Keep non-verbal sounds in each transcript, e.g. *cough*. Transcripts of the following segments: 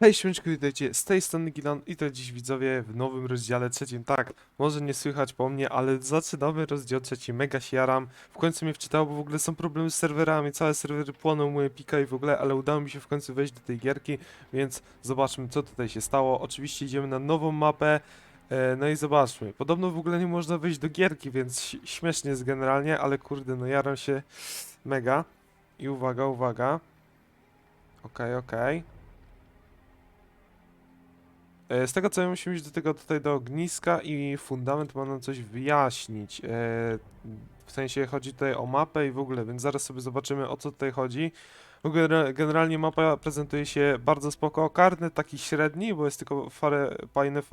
Hej, śmieszku, witajcie, z tej strony Gilan i to dziś widzowie w nowym rozdziale trzecim. Tak, może nie słychać po mnie, ale zaczynamy rozdział trzeci, mega się jaram. W końcu mnie wczytało, bo w ogóle są problemy z serwerami, całe serwery płoną, moje pika i w ogóle, ale udało mi się w końcu wejść do tej gierki, więc zobaczmy co tutaj się stało. Oczywiście idziemy na nową mapę, e, no i zobaczmy. Podobno w ogóle nie można wejść do gierki, więc śmiesznie jest generalnie, ale kurde, no jaram się mega. I uwaga, uwaga. Okej, okej. E, Z tego co musimy iść do tego tutaj do ogniska i fundament ma nam coś wyjaśnić. E, W sensie chodzi tutaj o mapę i w ogóle, więc zaraz sobie zobaczymy o co tutaj chodzi. W ogóle generalnie mapa prezentuje się bardzo spoko. Taki średni, bo jest tylko fajne, fajnych,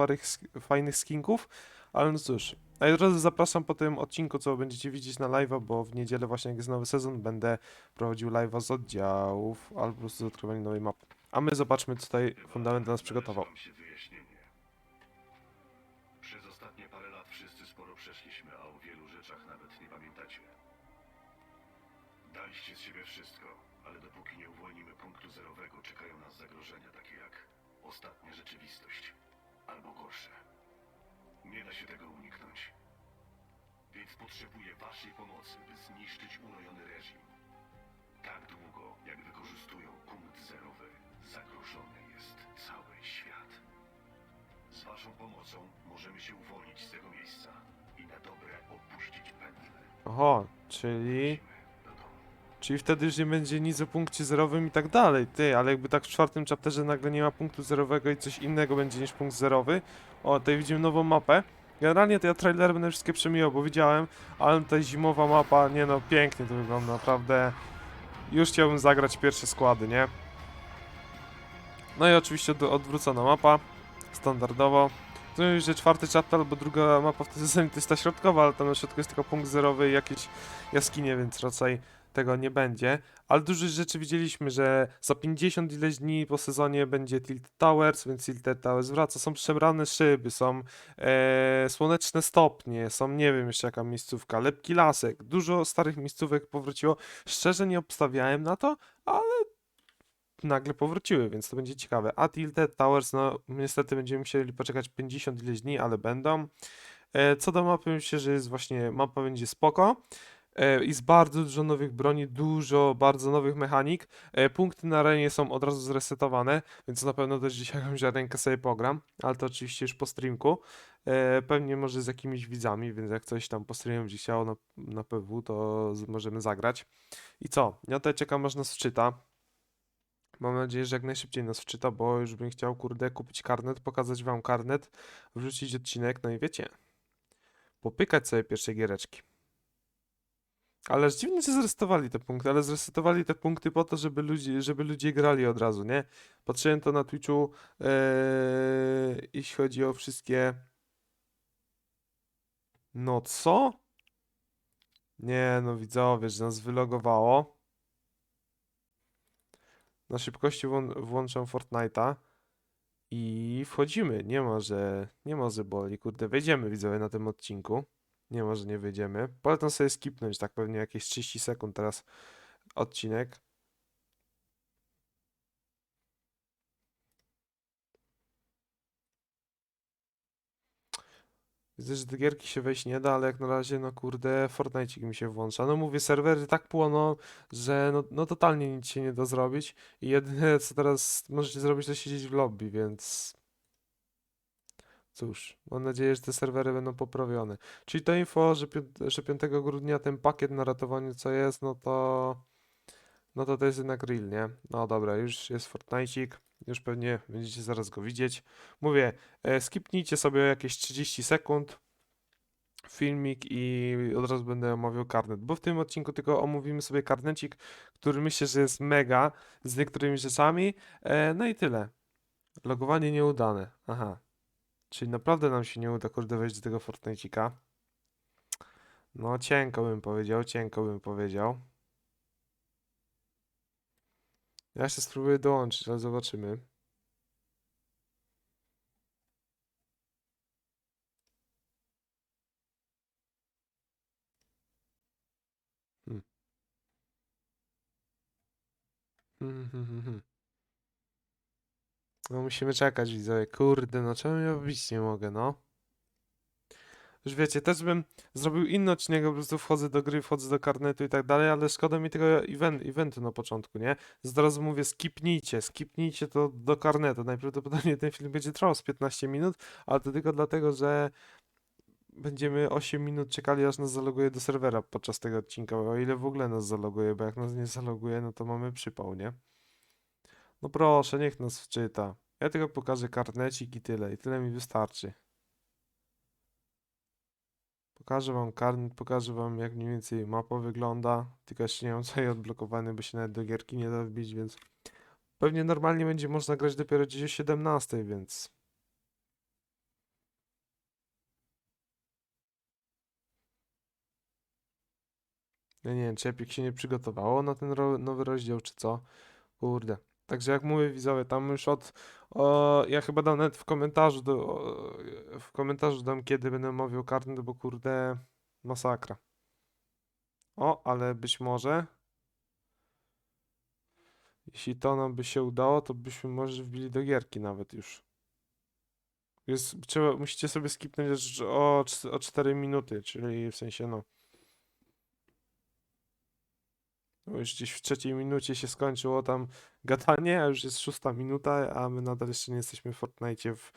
fajnych skinków, ale no cóż. A od razu zapraszam po tym odcinku, co będziecie widzieć na live'a, bo w niedzielę właśnie jak jest nowy sezon, będę prowadził live'a z oddziałów albo po prostu z odkrywania nowej mapy. A my zobaczmy, co tutaj fundament dla nas przygotował. Przez ostatnie parę lat wszyscy sporo przeszliśmy, a o wielu rzeczach nawet nie pamiętacie. Daliście z siebie wszystko, ale dopóki nie uwolnimy punktu zerowego, czekają nas zagrożenia takie jak ostatnia rzeczywistość albo gorsze. Nie da się tego uniknąć. Więc potrzebuję waszej pomocy, by zniszczyć urojony reżim. Tak długo, jak wykorzystują punkt zerowy, zagrożony jest cały świat. Z waszą pomocą możemy się uwolnić z tego miejsca i na dobre opuścić Penny. Oho, czyli... Lecimy do domu. Czyli wtedy już nie będzie nic o punkcie zerowym i tak dalej. Ty, ale jakby tak w czwartym chapterze nagle nie ma punktu zerowego i coś innego będzie niż punkt zerowy. O, tutaj widzimy nową mapę. Generalnie to ja trailer będę wszystkie przemijał, bo widziałem, ale tutaj zimowa mapa, nie no, pięknie to wygląda, naprawdę. Już chciałbym zagrać pierwsze składy, nie? No i oczywiście od, odwrócona mapa, standardowo. To już, czwarty chapter albo druga mapa w tej sezonie to jest ta środkowa, ale tam na środku jest tylko punkt zerowy i jakieś jaskinie, więc raczej tego nie będzie. Ale dużo rzeczy widzieliśmy, że za 50 ileś dni po sezonie będzie Tilt Towers, więc Tilt Towers wraca. Są przebrane szyby, są e, słoneczne stopnie, są nie wiem jeszcze jaka miejscówka, lepki lasek. Dużo starych miejscówek powróciło. Szczerze nie obstawiałem na to, ale nagle powróciły, więc to będzie ciekawe. A Tilted Towers, no niestety będziemy musieli poczekać 50 ileś dni, ale będą. E, co do mapy, myślę, że jest właśnie, mapa będzie spoko. E, Jest bardzo dużo nowych broni, dużo bardzo nowych mechanik. E, Punkty na arenie są od razu zresetowane, więc na pewno też dzisiaj *laughs* jakąś rękę sobie pogram, ale to oczywiście już po streamku. Pewnie może z jakimiś widzami, więc jak coś tam po streamie będzie chciało na, na PW, to możemy zagrać. I co? Ja tutaj czekam aż nas. Mam nadzieję, że jak najszybciej nas wczyta, bo już bym chciał, kurde, kupić karnet, pokazać wam karnet, wrzucić odcinek, no i wiecie, popykać sobie pierwsze giereczki. Ale dziwnie, że zresetowali te punkty, ale zresetowali te punkty po to, żeby ludzie, żeby ludzie grali od razu, nie? Patrzyłem to na Twitchu, ee, jeśli chodzi o wszystkie... No co? Nie, no widzowie, że nas wylogowało. Na szybkości włą- włączam Fortnite'a i wchodzimy. Nie ma, że nie ma, że boli. Kurde, wejdziemy widzowie na tym odcinku. Nie ma, że nie wyjdziemy. Polecam sobie skipnąć tak pewnie jakieś 30 sekund teraz odcinek. Widzę, że do gierki się wejść nie da, ale jak na razie, no kurde, Fortnite mi się włącza. No mówię, serwery tak płoną, że no, no totalnie nic się nie da zrobić. I jedyne co teraz możecie zrobić, to siedzieć w lobby, więc cóż, mam nadzieję, że te serwery będą poprawione. Czyli to info, że, że 5 grudnia ten pakiet na ratowanie co jest, no to no to to jest jednak real, nie? No dobra, już jest Fortnite'ik, już pewnie będziecie zaraz go widzieć. Mówię, e, skipnijcie sobie jakieś 30 sekund filmik i od razu będę omawiał karnet, bo w tym odcinku tylko omówimy sobie karnecik, który myślę, że jest mega z niektórymi rzeczami. E, no i tyle. Logowanie nieudane. Aha. Czyli naprawdę nam się nie uda, kurde, wejść do tego Fortnite'ika. No, cienko bym powiedział, cienko bym powiedział. Ja jeszcze spróbuję dołączyć, ale zobaczymy. Hmm. Hmm, hmm. No musimy czekać, widzowie. Kurde, no czemu ja wbić nie mogę, no? Już wiecie, też bym zrobił inny odcinek, po prostu wchodzę do gry, wchodzę do karnetu i tak dalej, ale szkoda mi tego event, eventu na początku, nie? Zaraz mówię, skipnijcie, skipnijcie to do karnetu. Najprawdopodobniej ten film będzie trwał z 15 minut, ale to tylko dlatego, że będziemy 8 minut czekali, aż nas zaloguje do serwera podczas tego odcinka, o ile w ogóle nas zaloguje, bo jak nas nie zaloguje, no to mamy przypał, nie? No proszę, niech nas wczyta. Ja tylko pokażę karnecik i tyle, i tyle mi wystarczy. Pokażę wam karnet, pokażę wam jak mniej więcej mapa wygląda, tylko jeszcze nie mam *laughs* sobie odblokowany, bo się nawet do gierki nie da wbić, więc pewnie normalnie będzie można grać dopiero gdzieś o 17, więc ja nie wiem, czy Epic się nie przygotowało na ten nowy rozdział, czy co. Kurde. Także jak mówię widzowie, tam już od... O, ja chyba dam nawet w komentarzu, do, o, w komentarzu dam kiedy będę omawiał karnet, bo kurde, masakra. O, ale być może... Jeśli to nam by się udało, to byśmy może wbili do gierki nawet już. Jest, trzeba, musicie sobie skipnąć o, o 4 minuty, czyli w sensie no... No już gdzieś w trzeciej minucie się skończyło tam gadanie, a już jest szósta minuta, a my nadal jeszcze nie jesteśmy w Fortnite w,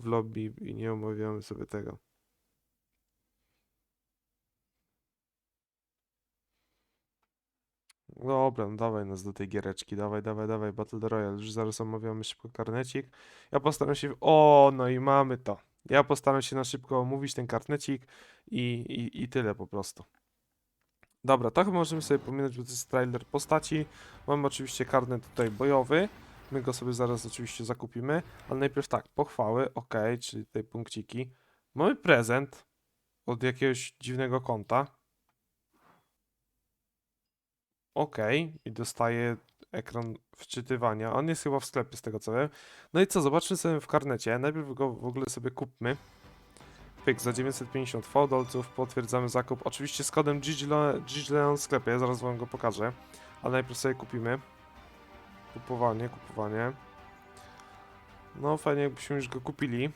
w lobby i nie omawiamy sobie tego. Dobra, no dawaj nas do tej giereczki, dawaj, dawaj, dawaj, Battle Royale, już zaraz omawiamy szybko karnecik. Ja postaram się, o, no i mamy to. Ja postaram się na szybko omówić ten karnecik i, i, i tyle po prostu. Dobra, to chyba możemy sobie pominąć, bo to jest trailer postaci. Mamy oczywiście karnet tutaj bojowy. My go sobie zaraz oczywiście zakupimy. Ale najpierw tak, pochwały, ok, czyli tutaj punkciki. Mamy prezent od jakiegoś dziwnego konta. Ok, i dostaję ekran wczytywania. On jest chyba w sklepie z tego co wiem. No i co, zobaczmy sobie w karnecie. Najpierw go w ogóle sobie kupmy. Pyk, za 950 fodolców potwierdzamy zakup. Oczywiście z kodem GGLeon w sklepie, zaraz wam go pokażę. Ale najpierw sobie kupimy. Kupowanie, kupowanie. No fajnie jakbyśmy już go kupili.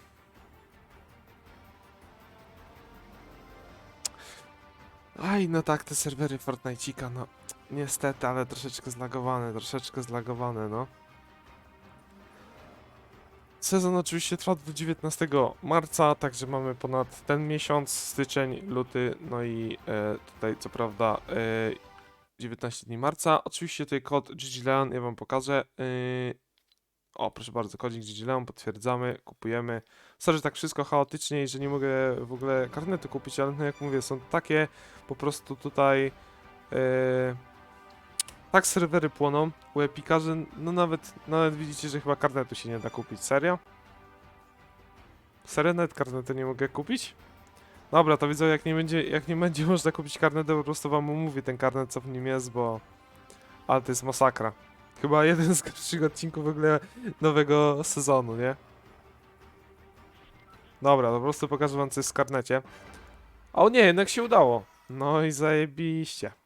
Aj, no tak, te serwery Fortnite'ika, no niestety, ale troszeczkę zlagowane, troszeczkę zlagowane, no. Sezon oczywiście trwa do 19 marca, także mamy ponad ten miesiąc, styczeń, luty, no i e, tutaj co prawda e, 19 dni marca. Oczywiście tutaj kod GGLeon, ja wam pokażę. E, o, proszę bardzo, kodzik GGLeon, potwierdzamy, kupujemy. Sorry, że tak wszystko chaotycznie i że nie mogę w ogóle karnetu kupić, ale no jak mówię, są takie po prostu tutaj... E, tak serwery płoną u Epika, że no nawet, nawet widzicie, że chyba karnetu się nie da kupić. Serio? Serio nawet karnetu nie mogę kupić? Dobra, to widzę, jak nie będzie, jak nie będzie *laughs* można kupić karnetu, po prostu wam umówię ten karnet, co w nim jest, bo... Ale to jest masakra. Chyba jeden z gorszych odcinków w ogóle nowego sezonu, nie? Dobra, po prostu pokażę wam, co jest w karnecie. O nie, jednak się udało. No i zajebiście.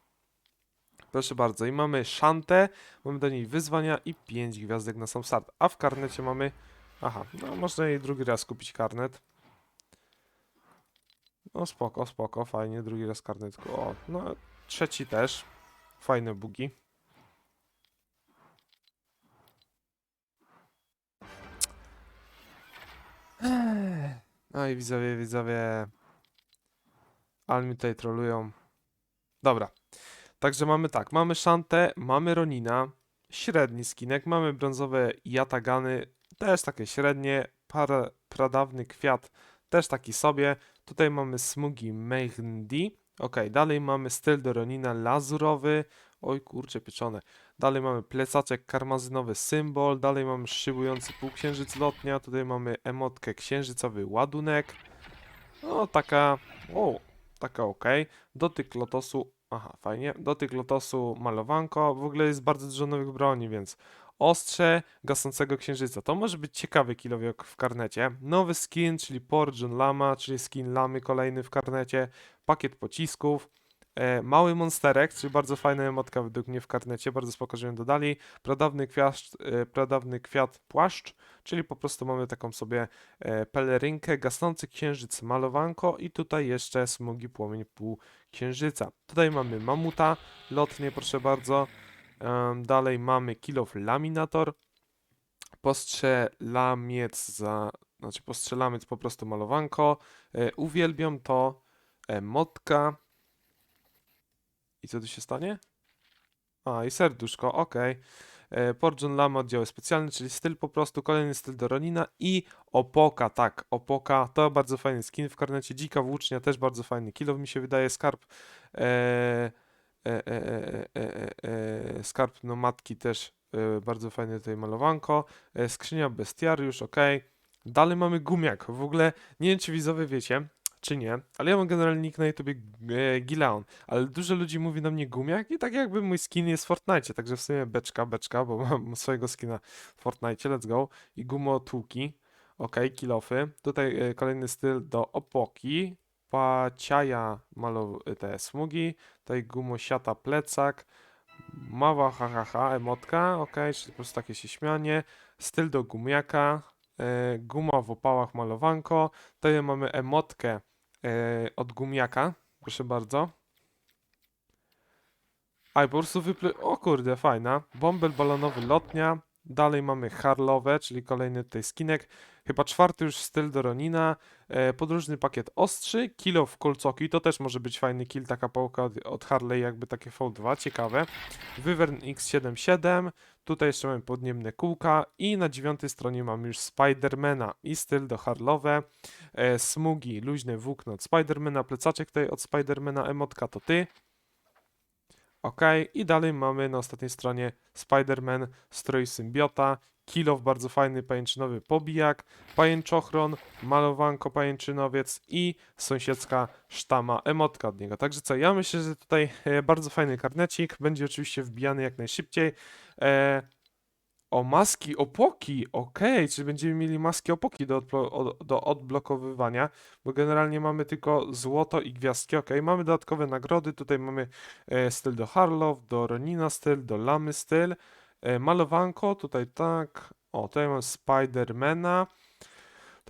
Proszę bardzo, i mamy szantę, mamy do niej wyzwania i 5 gwiazdek na sam start. A w karnecie mamy. Aha, no można jej drugi raz kupić karnet. No spoko, spoko, fajnie, drugi raz karnet. O, no trzeci też. Fajne bugi. No i widzowie, widzowie. Ale mi tutaj trolują. Dobra. Także mamy tak, mamy Shantę, mamy Ronina, średni skinek, mamy brązowe Yatagany, też takie średnie, para, pradawny kwiat, też taki sobie. Tutaj mamy smugi Mehndi, ok, dalej mamy styl do Ronina lazurowy, oj kurcze pieczone. Dalej mamy plecaczek karmazynowy symbol, dalej mamy szybujący półksiężyc lotnia, tutaj mamy emotkę księżycowy ładunek. No taka, o, taka ok. Dotyk lotosu Aha, fajnie. Dotyk lotosu, malowanko. W ogóle jest bardzo dużo nowych broni, więc ostrze gasnącego księżyca. To może być ciekawy kilowiok w karnecie. Nowy skin, czyli Porjun Lama, czyli skin lamy kolejny w karnecie. Pakiet pocisków. E, mały monsterek, czyli bardzo fajna emotka według mnie w karnecie, bardzo spoko, że ją dodali. Pradawny kwiat, e, pradawny kwiat płaszcz, czyli po prostu mamy taką sobie e, pelerynkę, gasnący księżyc malowanko i tutaj jeszcze smugi płomień pół księżyca. Tutaj mamy mamuta, lotnie proszę bardzo. Dalej mamy kilof laminator, postrzelamiec za, znaczy postrzelamiec po prostu malowanko. Uwielbiam to. Emotka. I co tu się stanie? A, i serduszko, okej. Okay. Porjun Lama oddziały specjalne, czyli styl po prostu, kolejny styl do Ronina i Opoka, tak, Opoka, to bardzo fajny skin w karnecie, Dzika Włócznia też bardzo fajny, Kilow mi się wydaje, Skarb, e, e, e, e, e, e, e, Skarb Nomadki też e, bardzo fajne tutaj malowanko, e, Skrzynia Bestiariusz, ok, dalej mamy Gumiak, w ogóle nie wiem czy widzowie wiecie, czy nie, ale ja mam generalnie nick na YouTubie e, Gileon, ale dużo ludzi mówi na mnie gumiak i tak jakby mój skin jest w Fortnite, także w sumie beczka, beczka, bo *laughs* mam swojego skina w Fortnite, let's go. I gumo tłuki, ok, kilofy. Tutaj e, kolejny styl do opoki, paciaja malo e, te smugi, tutaj gumo siata plecak, mała ha ha ha, emotka, ok, czyli po prostu takie się śmianie, styl do gumiaka, e, guma w opałach malowanko, tutaj mamy emotkę od gumiaka, proszę bardzo. A i po prostu wyply... O kurde, fajna. Bąbel balonowy lotnia. Dalej mamy harlowe, czyli kolejny tutaj skinek. Chyba czwarty już styl do Ronina. E, podróżny pakiet ostrzy. Kilo w kolcoki. To też może być fajny kill, taka pałka od, od Harley, jakby takie V2. Ciekawe. Wyvern X77. Tutaj jeszcze mamy podniebne kółka. I na dziewiątej stronie mamy już Spidermana i styl do harlowe. E, smugi, luźne włókno od Spidermana. Plecaczek tutaj od Spidermana. Emotka to ty. Ok, i dalej mamy na ostatniej stronie Spider-Man, strój symbiota, Kilow, bardzo fajny pajęczynowy pobijak, pajęczochron, malowanko pajęczynowiec i sąsiedzka sztama emotka od niego. Także co, ja myślę, że tutaj e, bardzo fajny karnecik, będzie oczywiście wbijany jak najszybciej. E, o, maski opoki, okej, czyli będziemy mieli maski opoki do, odblo- od- do odblokowywania, bo generalnie mamy tylko złoto i gwiazdki, okej, mamy dodatkowe nagrody, tutaj mamy e, styl do Harlow, do Ronina styl, do Lamy styl, e, malowanko, tutaj tak, o, tutaj mam Spidermana,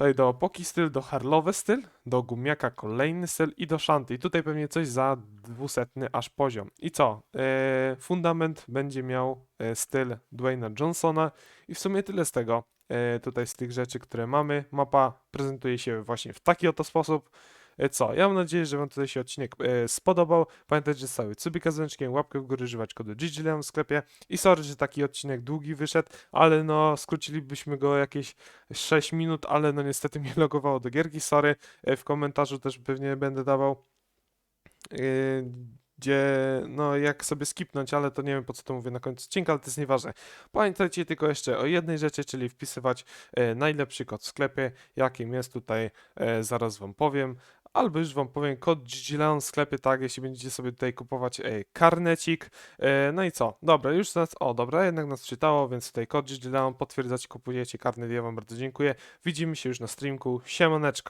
tutaj do Opoki styl, do Harlowe styl, do Gumiaka kolejny styl i do Shanty. I tutaj pewnie coś za dwusetny aż poziom. I co? E, fundament będzie miał e, styl Dwayna Johnsona i w sumie tyle z tego. E, tutaj z tych rzeczy, które mamy. Mapa prezentuje się właśnie w taki oto sposób. E, Co? Ja mam nadzieję, że Wam tutaj się odcinek e, spodobał. Pamiętajcie, cały cybika z ręczkiem, łapkę w górę, używać kodu GGLEON w sklepie. I sorry, że taki odcinek długi wyszedł, ale no skrócilibyśmy go jakieś 6 minut, ale no niestety mnie logowało do gierki, sorry. E, w komentarzu też pewnie będę dawał, e, gdzie no jak sobie skipnąć, ale to nie wiem po co to mówię na końcu odcinka, ale to jest nieważne. Pamiętajcie tylko jeszcze o jednej rzeczy, czyli wpisywać e, najlepszy kod w sklepie, jakim jest tutaj, e, zaraz Wam powiem. Albo już wam powiem kod GGLeon w sklepie, tak, jeśli będziecie sobie tutaj kupować e, karnecik. E, no i co? Dobra, już nas, o dobra, jednak nas czytało, więc tutaj kod GGLeon, potwierdzacie, kupujecie karnet, ja wam bardzo dziękuję. Widzimy się już na streamku, siemaneczko.